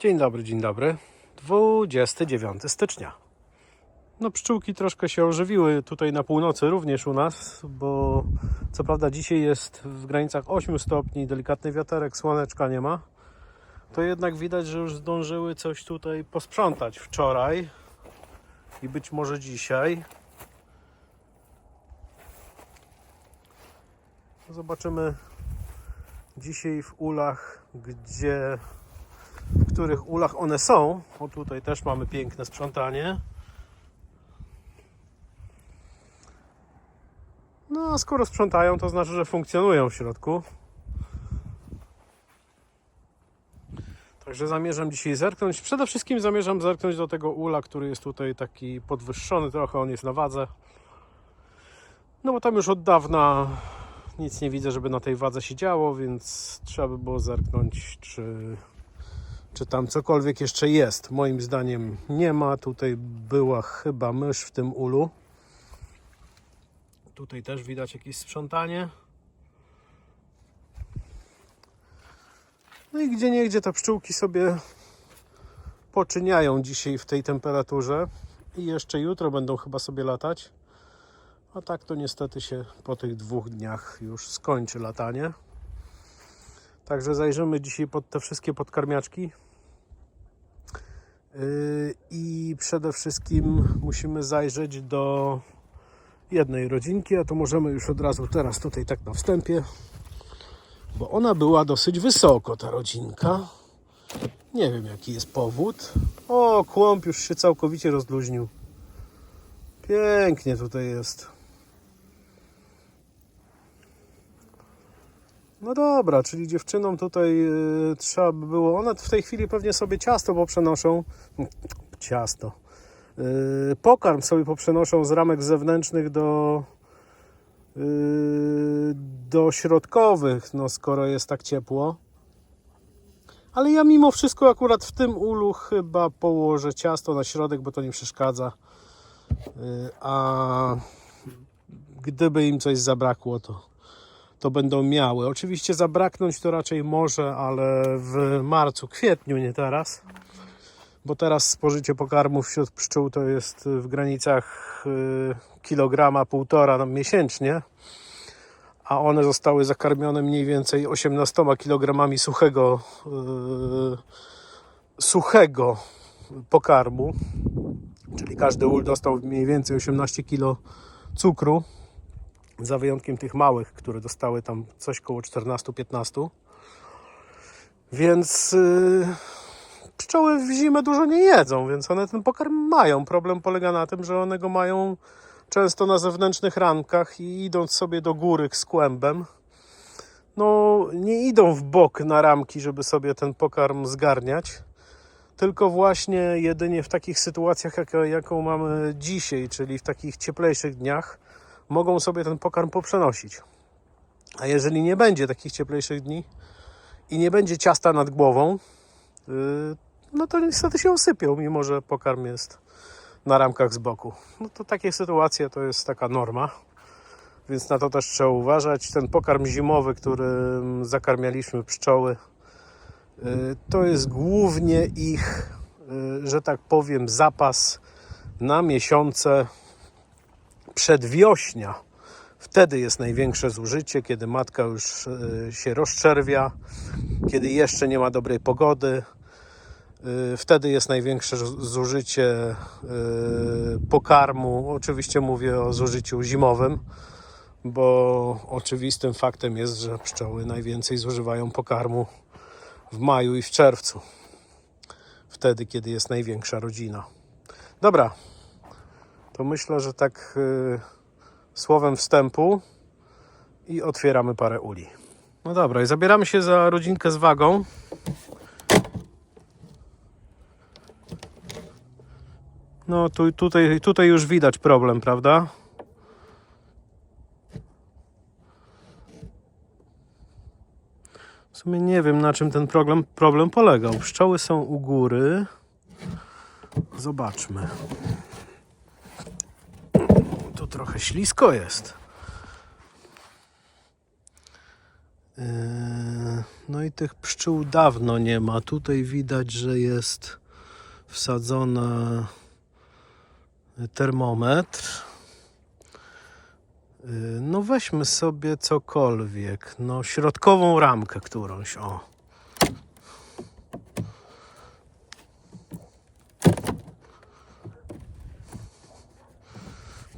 Dzień dobry, dzień dobry. 29 stycznia. No pszczółki troszkę się ożywiły tutaj na północy, również u nas, bo co prawda dzisiaj jest w granicach 8 stopni, delikatny wiaterek, słoneczka nie ma. To jednak widać, że już zdążyły coś tutaj posprzątać wczoraj i być może dzisiaj. Zobaczymy dzisiaj w ulach, gdzie w których ulach one są. O tutaj też mamy piękne sprzątanie. No a skoro sprzątają, to znaczy, że funkcjonują w środku. Także zamierzam dzisiaj zerknąć. Przede wszystkim zamierzam zerknąć do tego ula, który jest tutaj taki podwyższony trochę, on jest na wadze. No bo tam już od dawna nic nie widzę, żeby na tej wadze się działo, więc trzeba by było zerknąć, czy czy tam cokolwiek jeszcze jest. Moim zdaniem nie ma. Tutaj była chyba mysz w tym ulu. Tutaj też widać jakieś sprzątanie. No i gdzie niegdzie te pszczółki sobie poczyniają dzisiaj w tej temperaturze. I jeszcze jutro będą chyba sobie latać. A tak to niestety się po tych dwóch dniach już skończy latanie. Także zajrzymy dzisiaj pod te wszystkie podkarmiaczki. Yy, I przede wszystkim musimy zajrzeć do jednej rodzinki, a to możemy już od razu teraz tutaj tak na wstępie, bo ona była dosyć wysoko, ta rodzinka. Nie wiem jaki jest powód. O, kłąb już się całkowicie rozluźnił. Pięknie tutaj jest. No dobra, czyli dziewczynom tutaj y, trzeba by było. One w tej chwili pewnie sobie ciasto poprzenoszą. Ciasto. Y, pokarm sobie poprzenoszą z ramek zewnętrznych do, y, do środkowych, no skoro jest tak ciepło. Ale ja mimo wszystko akurat w tym ulu chyba położę ciasto na środek, bo to nie przeszkadza. A gdyby im coś zabrakło, to to będą miały. Oczywiście zabraknąć to raczej może, ale w marcu, kwietniu, nie teraz. Bo teraz spożycie pokarmów wśród pszczół to jest w granicach y, kilograma, półtora no, miesięcznie. A one zostały zakarmione mniej więcej 18 kilogramami suchego, y, suchego pokarmu. Czyli każdy ul dostał mniej więcej 18 kg cukru za wyjątkiem tych małych, które dostały tam coś koło 14-15. Więc yy, pszczoły w zimę dużo nie jedzą, więc one ten pokarm mają. Problem polega na tym, że one go mają często na zewnętrznych rankach i idąc sobie do góry z kłębem, no nie idą w bok na ramki, żeby sobie ten pokarm zgarniać, tylko właśnie jedynie w takich sytuacjach, jak, jaką mamy dzisiaj, czyli w takich cieplejszych dniach, mogą sobie ten pokarm poprzenosić. A jeżeli nie będzie takich cieplejszych dni i nie będzie ciasta nad głową, yy, no to niestety się usypią, mimo że pokarm jest na ramkach z boku. No to takie sytuacje to jest taka norma, więc na to też trzeba uważać. Ten pokarm zimowy, którym zakarmialiśmy pszczoły, yy, to jest głównie ich, yy, że tak powiem, zapas na miesiące przedwiośnia. Wtedy jest największe zużycie, kiedy matka już e, się rozczerwia, kiedy jeszcze nie ma dobrej pogody. E, Wtedy jest największe zużycie e, pokarmu. Oczywiście mówię o zużyciu zimowym, bo oczywistym faktem jest, że pszczoły najwięcej zużywają pokarmu w maju i w czerwcu. Wtedy, kiedy jest największa rodzina. Dobra, to myślę, że tak y, słowem wstępu i otwieramy parę uli. No dobra, i zabieramy się za rodzinkę z wagą. No tu, tutaj, tutaj już widać problem, prawda? W sumie nie wiem na czym ten problem, problem polegał. Pszczoły są u góry. Zobaczmy. Trochę ślisko jest. Yy, No i tych pszczół dawno nie ma. Tutaj widać, że jest wsadzony termometr. Yy, No weźmy sobie cokolwiek. No środkową ramkę którąś. O.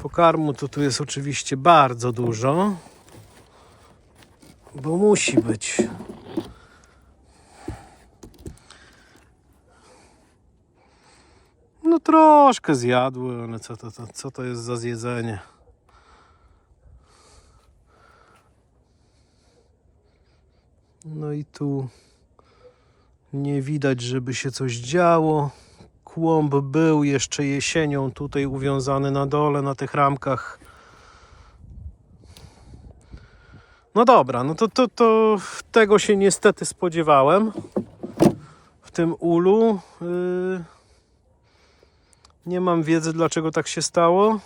Pokarmu to tu jest oczywiście bardzo dużo. Bo musi być. No troszkę zjadły, ale co to, to, co to jest za zjedzenie? No i tu nie widać, żeby się coś działo. Kłąb był jeszcze jesienią tutaj uwiązany na dole, na tych ramkach. No dobra, no to, to, to tego się niestety spodziewałem w tym ulu. Yy, nie mam wiedzy, dlaczego tak się stało,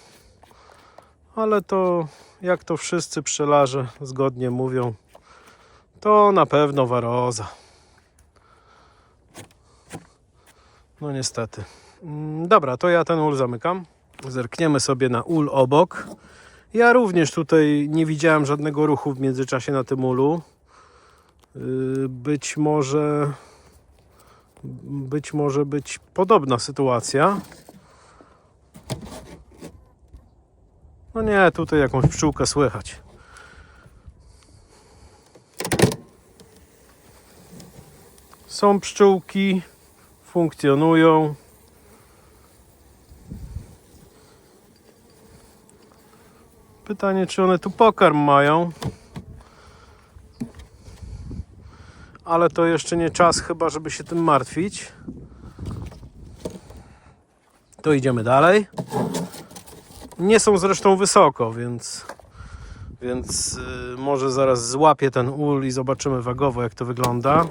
ale to jak to wszyscy pszczelarze zgodnie mówią, to na pewno waroza. No niestety. Mm, Dobra, to ja ten ul zamykam. Zerkniemy sobie na ul obok. Ja również tutaj nie widziałem żadnego ruchu w międzyczasie na tym ulu. Yy, Być może być może być podobna sytuacja. No nie, tutaj jakąś pszczółkę słychać. Są pszczółki, funkcjonują. Pytanie, czy one tu pokarm mają. Ale to jeszcze nie czas chyba, żeby się tym martwić. To idziemy dalej. Nie są zresztą wysoko, więc, więc yy, może zaraz złapię ten ul i zobaczymy wagowo, jak to wygląda.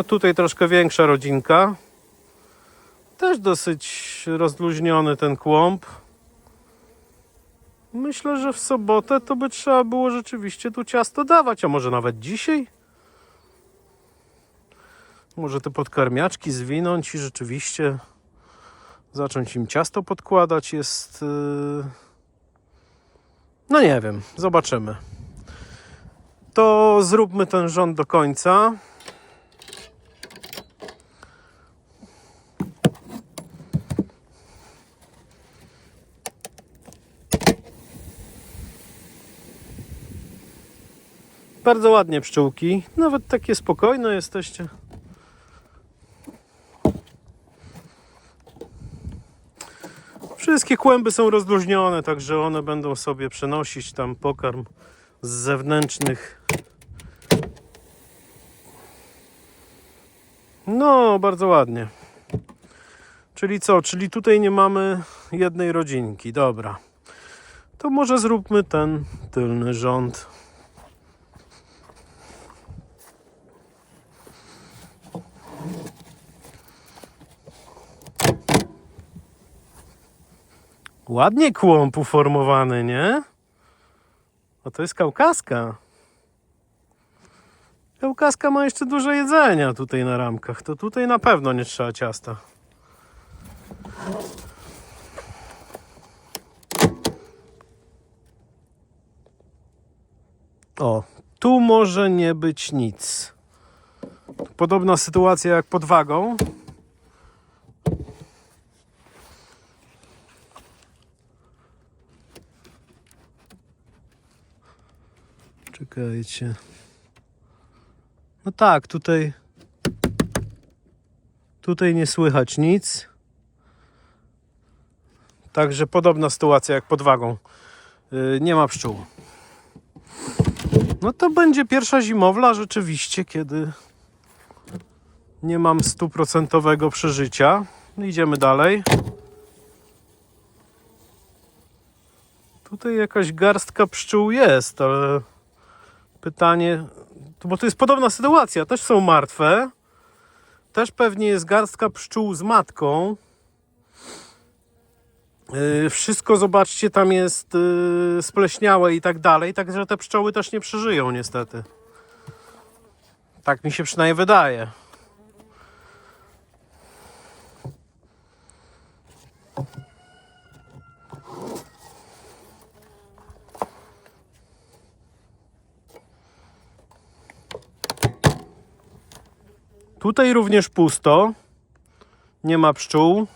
No tutaj troszkę większa rodzinka. Też dosyć rozluźniony ten kłąb. Myślę, że w sobotę to by trzeba było rzeczywiście tu ciasto dawać, a może nawet dzisiaj? Może te podkarmiaczki zwinąć i rzeczywiście zacząć im ciasto podkładać jest... Yy... No nie wiem, zobaczymy. To zróbmy ten rząd do końca. Bardzo ładnie pszczółki. Nawet takie spokojne jesteście. Wszystkie kłęby są rozluźnione, także one będą sobie przenosić tam pokarm z zewnętrznych. No, bardzo ładnie. Czyli co? Czyli tutaj nie mamy jednej rodzinki. Dobra. To może zróbmy ten tylny rząd. Ładnie kłąb uformowany, nie? A to jest kaukaska. Kaukaska ma jeszcze dużo jedzenia tutaj na ramkach. To tutaj na pewno nie trzeba ciasta. O, tu może nie być nic. Podobna sytuacja jak pod wagą. Czekajcie. No tak, tutaj. Tutaj nie słychać nic. Także podobna sytuacja jak pod wagą. Yy, nie ma pszczół. No to będzie pierwsza zimowla rzeczywiście, kiedy nie mam stuprocentowego przeżycia. Idziemy dalej. Tutaj jakaś garstka pszczół jest, ale pytanie, bo to jest podobna sytuacja, też są martwe. Też pewnie jest garstka pszczół z matką. Yy, wszystko, zobaczcie, tam jest yy, spleśniałe i tak dalej, także te pszczoły też nie przeżyją niestety. Tak mi się przynajmniej wydaje. Tutaj również pusto. Nie ma pszczół.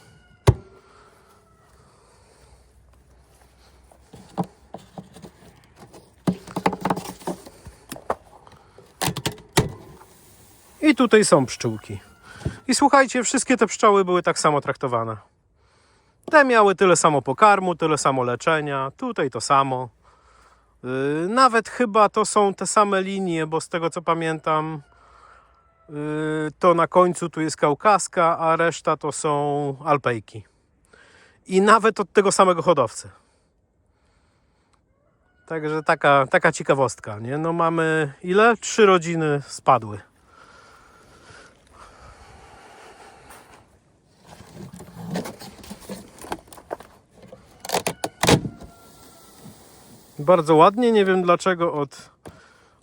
I tutaj są pszczółki. I słuchajcie, wszystkie te pszczoły były tak samo traktowane. Te miały tyle samo pokarmu, tyle samo leczenia, tutaj to samo. Yy, nawet chyba to są te same linie, bo z tego co pamiętam, to na końcu tu jest kaukaska, a reszta to są alpejki. I nawet od tego samego hodowcy. Także taka, taka ciekawostka, nie? No mamy ile? Trzy rodziny spadły. Bardzo ładnie, nie wiem dlaczego od,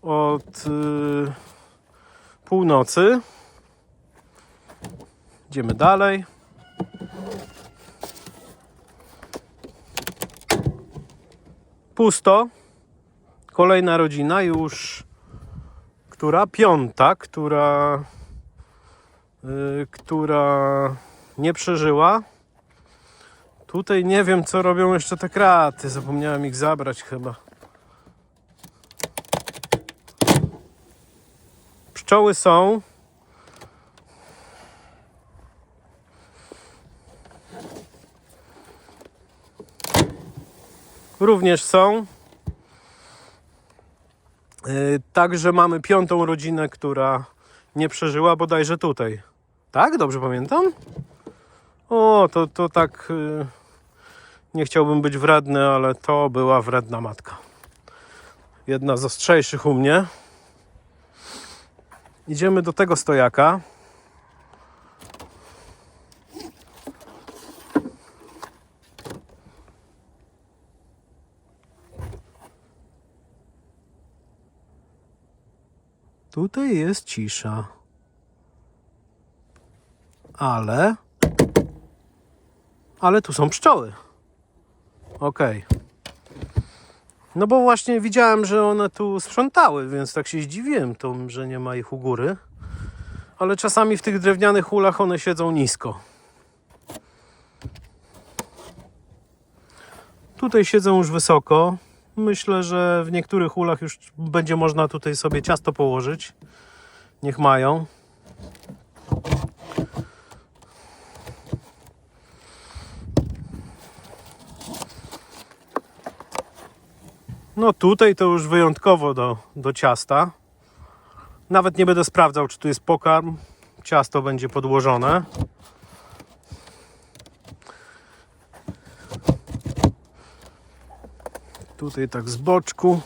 od yy, północy. Idziemy dalej. Pusto. Kolejna rodzina już, która piąta, która, yy, która nie przeżyła. Tutaj nie wiem, co robią jeszcze te kraty. Zapomniałem ich zabrać chyba. Pszczoły są. Również są. Yy, Także mamy piątą rodzinę, która nie przeżyła bodajże tutaj. Tak? Dobrze pamiętam? O, to, to tak. yy, Nie chciałbym być wredny, ale to była wredna matka. Jedna z ostrzejszych u mnie. Idziemy do tego stojaka. Tutaj jest cisza. Ale. Ale tu są pszczoły. Okej. No bo właśnie widziałem, że one tu sprzątały, więc tak się zdziwiłem, to, że nie ma ich u góry. Ale czasami w tych drewnianych hulach one siedzą nisko. Tutaj siedzą już wysoko. Myślę, że w niektórych hulach już będzie można tutaj sobie ciasto położyć. Niech mają. No tutaj to już wyjątkowo do, do ciasta. Nawet nie będę sprawdzał, czy tu jest pokarm. Ciasto będzie podłożone. Tutaj tak z boczku,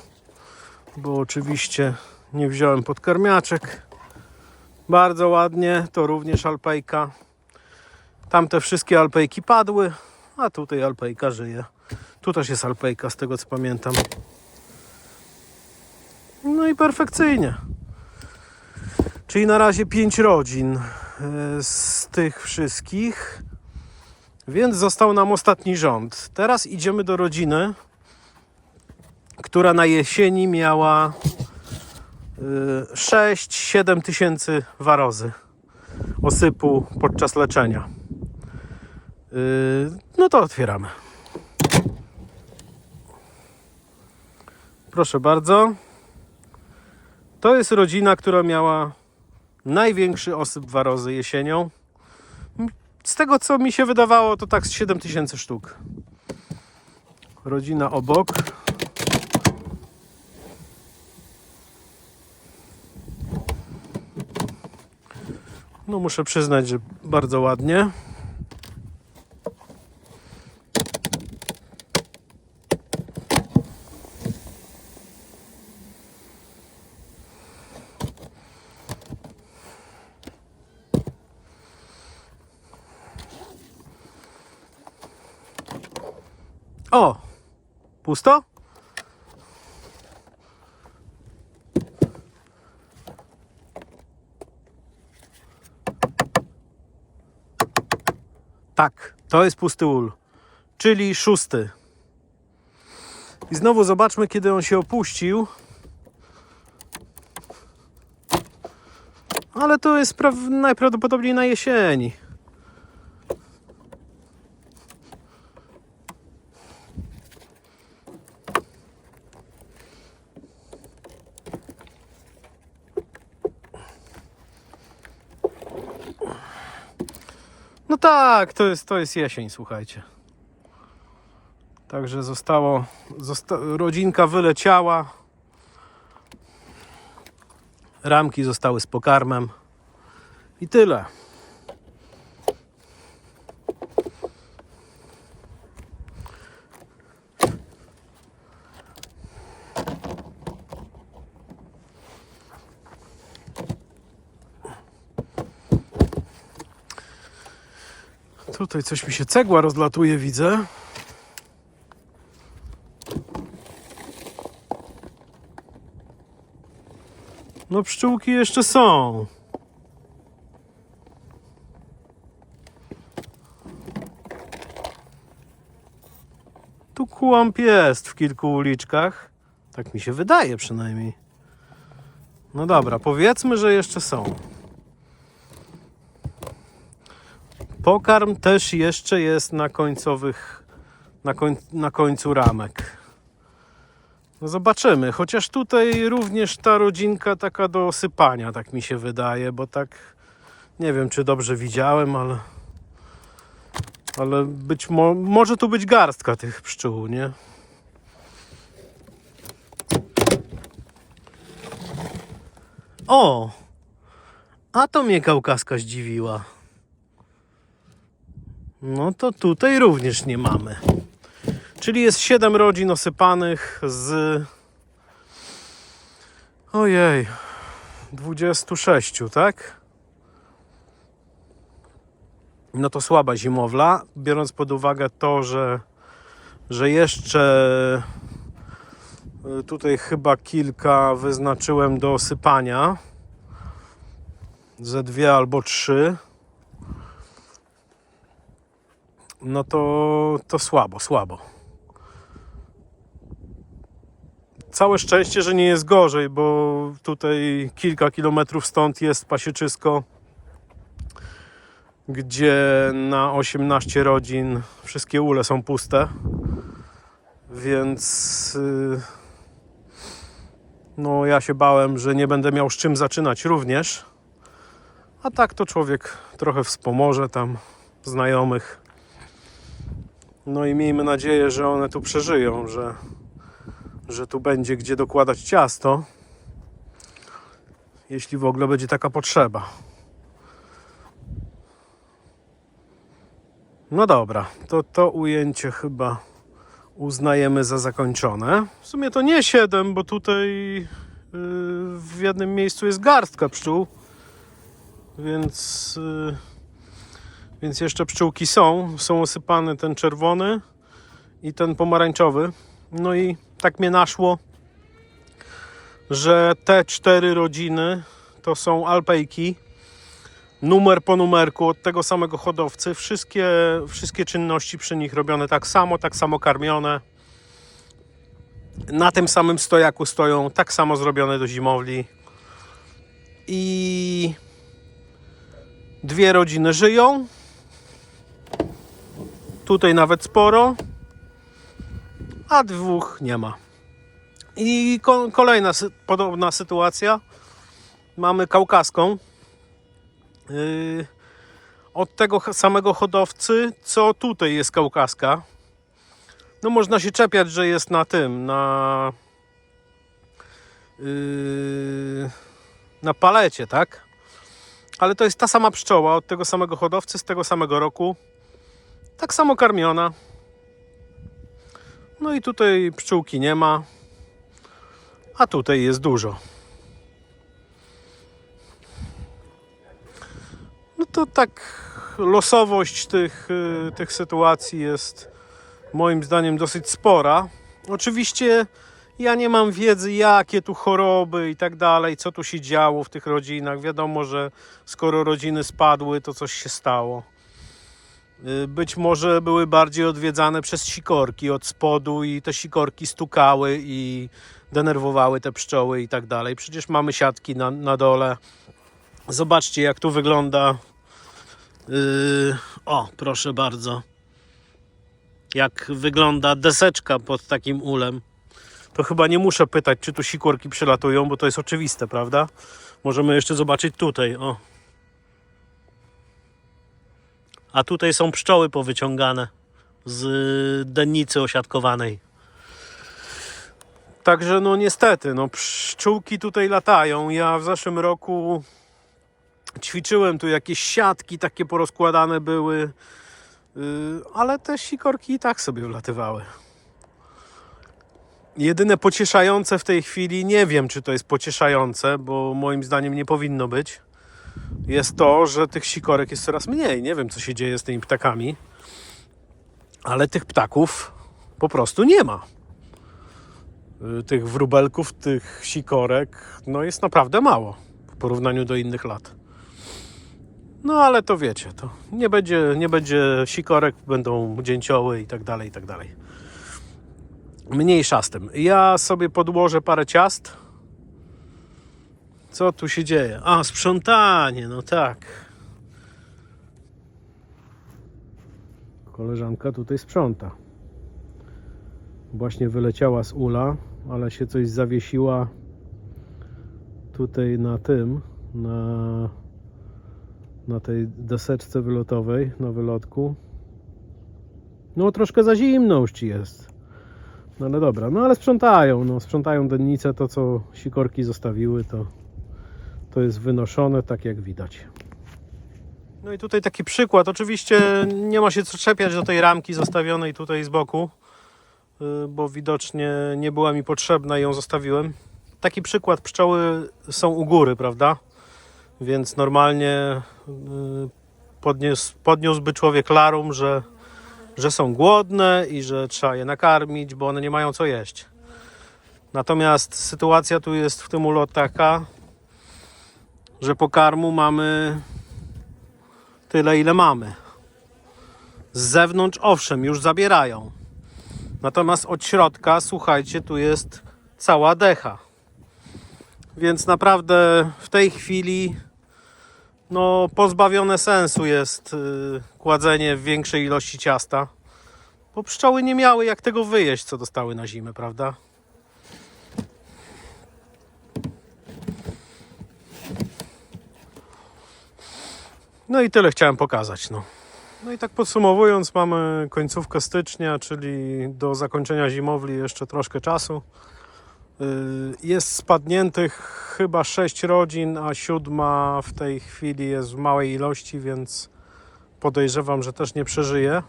bo oczywiście nie wziąłem podkarmiaczek. Bardzo ładnie, to również alpejka. Tamte wszystkie alpejki padły, a tutaj alpejka żyje. Tu też jest alpejka, z tego co pamiętam. No i perfekcyjnie. Czyli na razie pięć rodzin e, z tych wszystkich. Więc został nam ostatni rząd. Teraz idziemy do rodziny, która na jesieni miała 6-7 tysięcy warozy osypu podczas leczenia. E, No to otwieramy. Proszę bardzo. To jest rodzina, która miała największy osyp warozy jesienią. Z tego co mi się wydawało, to tak z 7 tysięcy sztuk. Rodzina obok. No muszę przyznać, że bardzo ładnie. O! Pusto? Tak, to jest pusty ul, czyli szósty. I znowu zobaczmy, kiedy on się opuścił. Ale to jest pra- najprawdopodobniej na jesieni. No tak, to jest, to jest jesień, słuchajcie. Także zostało, zosta rodzinka wyleciała. Ramki zostały z pokarmem. I tyle. Tutaj coś mi się cegła rozlatuje, widzę. No pszczółki jeszcze są. Tu kłamp jest w kilku uliczkach. Tak mi się wydaje przynajmniej. No dobra, powiedzmy, że jeszcze są. Pokarm też jeszcze jest na końcowych, na, koń, na końcu ramek. No zobaczymy, chociaż tutaj również ta rodzinka taka do sypania, tak mi się wydaje, bo tak nie wiem, czy dobrze widziałem, ale ale być mo może tu być garstka tych pszczół, nie? O! A to mnie kaukaska zdziwiła. No to tutaj również nie mamy. Czyli jest 7 rodzin osypanych z. Ojej. 26, tak? No to słaba zimowla, biorąc pod uwagę to, że, że jeszcze y, tutaj chyba kilka wyznaczyłem do osypania. Ze dwie albo trzy. No to, to słabo, słabo. Całe szczęście, że nie jest gorzej, bo tutaj kilka kilometrów stąd jest pasieczysko, gdzie na 18 rodzin wszystkie ule są puste. Więc yy, no ja się bałem, że nie będę miał z czym zaczynać również. A tak to człowiek trochę wspomoże tam znajomych. No i miejmy nadzieję, że one tu przeżyją, że, że tu będzie gdzie dokładać ciasto, jeśli w ogóle będzie taka potrzeba. No dobra, to to ujęcie chyba uznajemy za zakończone. W sumie to nie 7, bo tutaj yy, w jednym miejscu jest garstka pszczół, więc. Yy, więc jeszcze pszczółki są. Są osypane ten czerwony i ten pomarańczowy. No i tak mnie naszło, że te cztery rodziny to są alpejki. Numer po numerku od tego samego hodowcy. Wszystkie, wszystkie czynności przy nich robione tak samo, tak samo karmione. Na tym samym stojaku stoją, tak samo zrobione do zimowli. I dwie rodziny żyją. Tutaj nawet sporo, a dwóch nie ma. I ko- kolejna podobna sytuacja. Mamy kaukaską. Yy, od tego samego hodowcy, co tutaj jest kaukaska. No można się czepiać, że jest na tym, na yy, na palecie, tak? Ale to jest ta sama pszczoła od tego samego hodowcy z tego samego roku. Tak samo karmiona. No i tutaj pszczółki nie ma. A tutaj jest dużo. No to tak losowość tych, y, tych sytuacji jest moim zdaniem dosyć spora. Oczywiście ja nie mam wiedzy, jakie tu choroby i tak dalej, co tu się działo w tych rodzinach. Wiadomo, że skoro rodziny spadły, to coś się stało. Y, Być może były bardziej odwiedzane przez sikorki od spodu i te sikorki stukały i denerwowały te pszczoły i tak dalej. Przecież mamy siatki na, na dole. Zobaczcie, jak tu wygląda. Yy, o, proszę bardzo. Jak wygląda deseczka pod takim ulem. To chyba nie muszę pytać, czy tu sikorki przylatują, bo to jest oczywiste, prawda? Możemy jeszcze zobaczyć tutaj. O. A tutaj są pszczoły powyciągane z dennicy osiadkowanej. Także no niestety, no pszczółki tutaj latają. Ja w zeszłym roku ćwiczyłem tu jakieś siatki takie porozkładane były, yy, ale te sikorki i tak sobie wlatywały. Jedyne pocieszające w tej chwili, nie wiem czy to jest pocieszające, bo moim zdaniem nie powinno być, jest to, że tych sikorek jest coraz mniej. Nie wiem co się dzieje z tymi ptakami, ale tych ptaków po prostu nie ma y, tych wróbelków, tych sikorek, no jest naprawdę mało w porównaniu do innych lat. No ale to wiecie, to nie będzie, nie będzie sikorek, będą dzięcioły i tak dalej, i tak dalej. Mniejsza z tym. Ja sobie podłożę parę ciast. Co tu się dzieje? A, sprzątanie, no tak. Koleżanka tutaj sprząta właśnie wyleciała z ula, ale się coś zawiesiła tutaj na tym, na, na tej deseczce wylotowej, na wylotku. No troszkę za zimno już ci jest. No ale dobra, no ale sprzątają, no sprzątają dennicę, to co sikorki zostawiły, to, to jest wynoszone, tak jak widać. No i tutaj taki przykład, oczywiście nie ma się co czepiać do tej ramki zostawionej tutaj z boku, y, bo widocznie nie była mi potrzebna i ją zostawiłem. Taki przykład, pszczoły są u góry, prawda? Więc normalnie y, podniósł, podniósłby człowiek larum, że, że są głodne i że trzeba je nakarmić, bo one nie mają co jeść. Natomiast sytuacja tu jest w tym ulu taka, że pokarmu mamy tyle, ile mamy. Z zewnątrz, owszem, już zabierają. Natomiast od środka, słuchajcie, tu jest cała decha. Więc naprawdę w tej chwili no, pozbawione sensu jest yy, kładzenie w większej ilości ciasta. Bo pszczoły nie miały jak tego wyjeść, co dostały na zimę, prawda? No i tyle chciałem pokazać. No. no i tak podsumowując, mamy końcówkę stycznia, czyli do zakończenia zimowli jeszcze troszkę czasu. Yy, Jest spadniętych chyba 6 rodzin, a siódma w tej chwili jest w małej ilości, więc podejrzewam, że też nie przeżyje.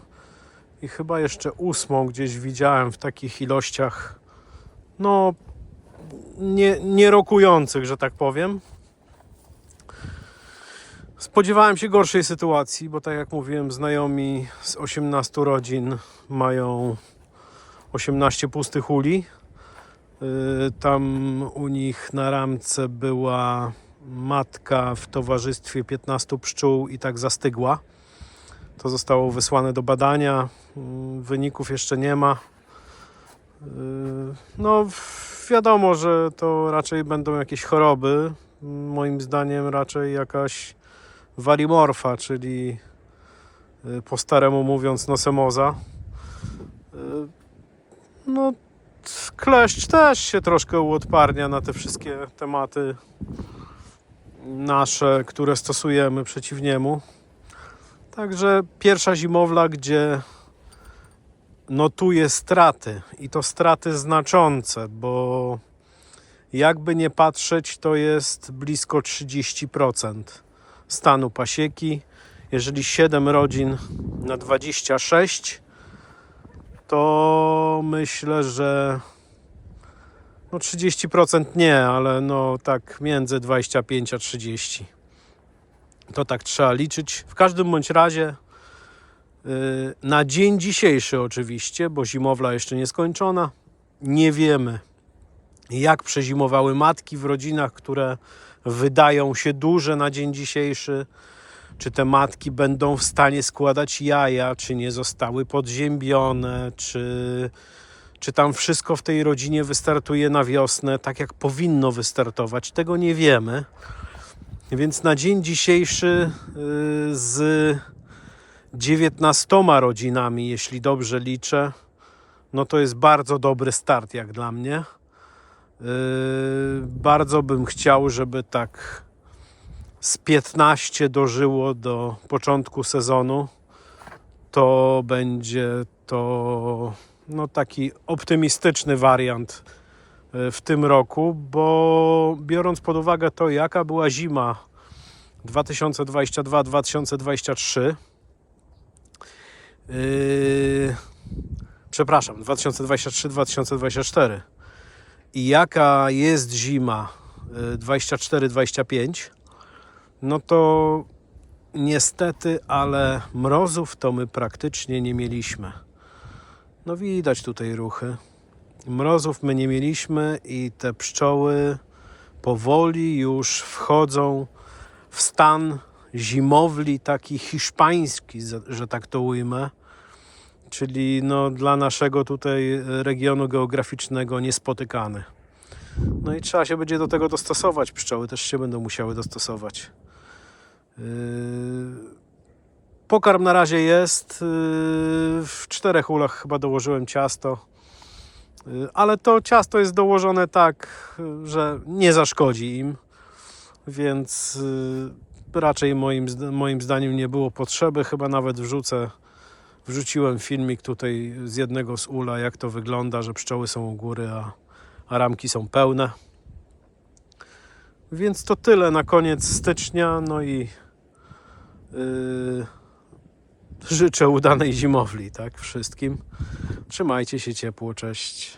I chyba jeszcze ósmą gdzieś widziałem w takich ilościach, no nie, nie rokujących, że tak powiem. Spodziewałem się gorszej sytuacji, bo tak jak mówiłem, znajomi z 18 rodzin mają 18 pustych uli. Yy, Tam u nich na ramce była matka w towarzystwie 15 pszczół i tak zastygła. To zostało wysłane do badania. Yy, Wyników jeszcze nie ma. Yy, No, wiadomo, że to raczej będą jakieś choroby. Moim zdaniem raczej jakaś warimorfa, czyli y, po staremu mówiąc nosemoza. Y, No, kleszcz też się troszkę uodparnia na te wszystkie tematy nasze, które stosujemy przeciw niemu. Także pierwsza zimowla, gdzie notuje straty i to straty znaczące, bo jakby nie patrzeć, to jest blisko 30% stanu pasieki. Jeżeli 7 rodzin na 26, to myślę, że no 30% nie, ale no tak między 25 a 30. To tak trzeba liczyć. W każdym bądź razie Y, Na dzień dzisiejszy oczywiście, bo zimowla jeszcze nie skończona, nie wiemy jak przezimowały matki w rodzinach, które wydają się duże na dzień dzisiejszy. Czy te matki będą w stanie składać jaja, czy nie zostały podziębione, czy, czy tam wszystko w tej rodzinie wystartuje na wiosnę tak, jak powinno wystartować. Tego nie wiemy. Więc na dzień dzisiejszy y, z 19 rodzinami, jeśli dobrze liczę, no to jest bardzo dobry start jak dla mnie. Yy, bardzo bym chciał, żeby tak z 15 dożyło do początku sezonu. To będzie to no, taki optymistyczny wariant yy, w tym roku, bo biorąc pod uwagę to, jaka była zima 2022-2023, yy, przepraszam, 2023-2024 i jaka jest zima y, 24-25, no to niestety, ale mrozów to my praktycznie nie mieliśmy. No widać tutaj ruchy. Mrozów my nie mieliśmy i te pszczoły powoli już wchodzą w stan zimowli taki hiszpański, że tak to ujmę czyli no, dla naszego tutaj regionu geograficznego niespotykany. No i trzeba się będzie do tego dostosować. Pszczoły też się będą musiały dostosować. Yy, Pokarm na razie jest. Yy, W czterech ulach chyba dołożyłem ciasto. Ale to ciasto jest dołożone tak, że nie zaszkodzi im. Więc raczej moim, moim zdaniem nie było potrzeby. Chyba nawet wrzucę Wrzuciłem filmik tutaj z jednego z ula, jak to wygląda, że pszczoły są u góry, a, a ramki są pełne. Więc to tyle na koniec stycznia. No i yy, życzę udanej zimowli, tak? Wszystkim. Trzymajcie się ciepło, cześć.